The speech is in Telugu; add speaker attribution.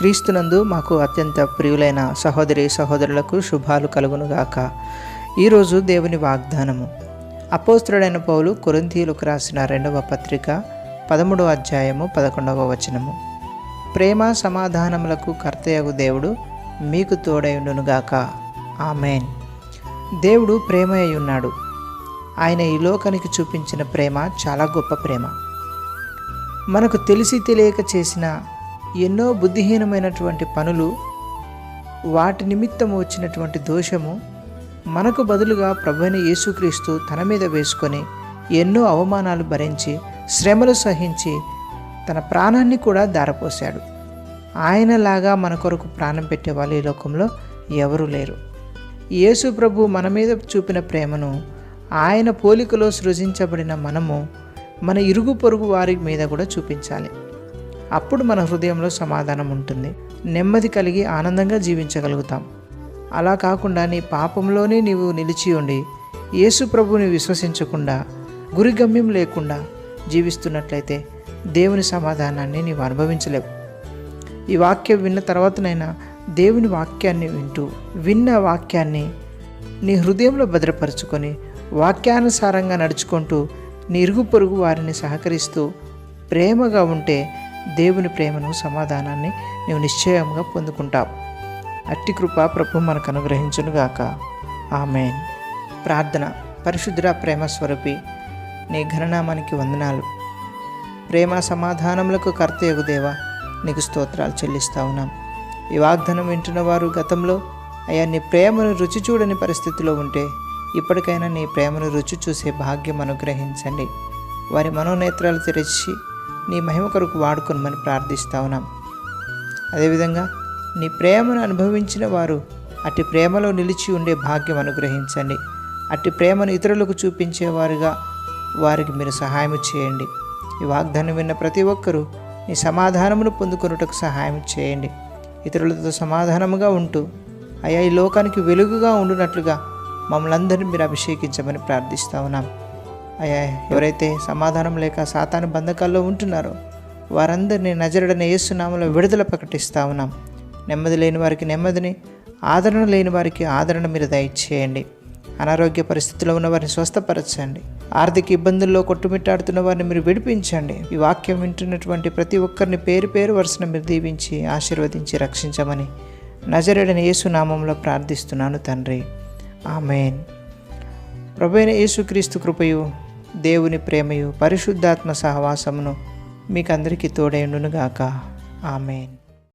Speaker 1: క్రీస్తునందు మాకు అత్యంత ప్రియులైన సహోదరి సహోదరులకు శుభాలు కలుగునుగాక. ఈరోజు దేవుని వాగ్దానము. అపోస్తుడైన పౌలు కొరింతీయులకు రాసిన రెండవ పత్రిక పదమూడవ అధ్యాయము పదకొండవ వచనము. ప్రేమ సమాధానములకు కర్తయగు దేవుడు మీకు తోడైండునుగాక ఆమెన్. దేవుడు ప్రేమ అయి ఉన్నాడు. ఆయన ఈ లోకానికి చూపించిన ప్రేమ చాలా గొప్ప ప్రేమ. మనకు తెలిసి తెలియక చేసిన ఎన్నో బుద్ధిహీనమైనటువంటి పనులు వాటి నిమిత్తం వచ్చినటువంటి దోషము మనకు బదులుగా ప్రభుని యేసుక్రీస్తు తన మీద వేసుకొని ఎన్నో అవమానాలు భరించి శ్రమలు సహించి తన ప్రాణాన్ని కూడా దారపోశాడు. ఆయనలాగా మన కొరకు ప్రాణం పెట్టే వాళ్ళు ఈ లోకంలో ఎవరూ లేరు. యేసు ప్రభు మన మీద చూపిన ప్రేమను ఆయన పోలికలో సృజించబడిన మనము మన ఇరుగు పొరుగు వారి మీద కూడా చూపించాలి. అప్పుడు మన హృదయంలో సమాధానం ఉంటుంది. నెమ్మది కలిగి ఆనందంగా జీవించగలుగుతాం. అలా కాకుండా నీ పాపంలోనే నీవు నిలిచి ఉండి యేసు ప్రభుని విశ్వసించకుండా గురిగమ్యం లేకుండా జీవిస్తున్నట్లయితే దేవుని సమాధానాన్ని నీవు అనుభవించలేవు. ఈ వాక్యం విన్న తర్వాతనైనా దేవుని వాక్యాన్ని వింటూ విన్న వాక్యాన్ని నీ హృదయంలో భద్రపరుచుకొని వాక్యానుసారంగా నడుచుకుంటూ నీ ఇరుగు పొరుగు వారిని సహకరిస్తూ ప్రేమగా ఉంటే దేవుని ప్రేమను సమాధానాన్ని నీవు నిశ్చయంగా పొందుకుంటావు. అట్టి కృప ప్రభు మనకు అనుగ్రహించునుగాక ఆమెన్. ప్రార్థన. పరిశుద్ధ ప్రేమ స్వరూపి నీ ఘననామానికి వందనాలు. ప్రేమ సమాధానములకు కర్తయగు దేవా నీకు స్తోత్రాలు చెల్లిస్తా ఉన్నాం. ఈ వాగ్దానం వింటున్న వారు గతంలో అయ్యా నీ ప్రేమను రుచి చూడని పరిస్థితిలో ఉంటే ఇప్పటికైనా నీ ప్రేమను రుచి చూసే భాగ్యం అనుగ్రహించండి. వారి మనోనేత్రాలు తెరిచి నీ మహిమ కొరకు వాడుకొనమని ప్రార్థిస్తా ఉన్నాం. అదేవిధంగా నీ ప్రేమను అనుభవించిన వారు అట్టి ప్రేమలో నిలిచి ఉండే భాగ్యం అనుగ్రహించండి. అట్టి ప్రేమను ఇతరులకు చూపించేవారుగా వారికి మీరు సహాయం చేయండి. ఈ వాగ్దానం విన్న ప్రతి ఒక్కరూ నీ సమాధానమును పొందుకొనుటకు సహాయం చేయండి. ఇతరులతో సమాధానముగా ఉంటూ అయా ఈ లోకానికి వెలుగుగా ఉండునట్లుగా మమ్మల్ని అందరినీ మీరు అభిషేకించమని ప్రార్థిస్తా ఉన్నాం. అయ్యా ఎవరైతే సమాధానం లేక సాతాను బంధకాల్లో ఉంటున్నారో వారందరినీ నజరడని ఏసునామలో విడుదల ప్రకటిస్తా ఉన్నాం. నెమ్మది లేని వారికి నెమ్మదిని ఆదరణ లేని వారికి ఆదరణ మీరు దయచేయండి అనారోగ్య పరిస్థితిలో ఉన్న వారిని స్వస్థపరచండి. ఆర్థిక ఇబ్బందుల్లో కొట్టుమిట్టాడుతున్న వారిని మీరు విడిపించండి. ఈ వాక్యం వింటున్నటువంటి ప్రతి ఒక్కరిని పేరు పేరు వరుసను మీరు దీవించి ఆశీర్వదించి రక్షించమని నజరడని యేసునామంలో ప్రార్థిస్తున్నాను తండ్రి. ఆమెన్. ప్రభైన యేసుక్రీస్తు కృపయు దేవుని ప్రేమయు పరిశుద్ధాత్మ సహవాసమును మీకందరికీ తోడైండునుగాక ఆమెన్.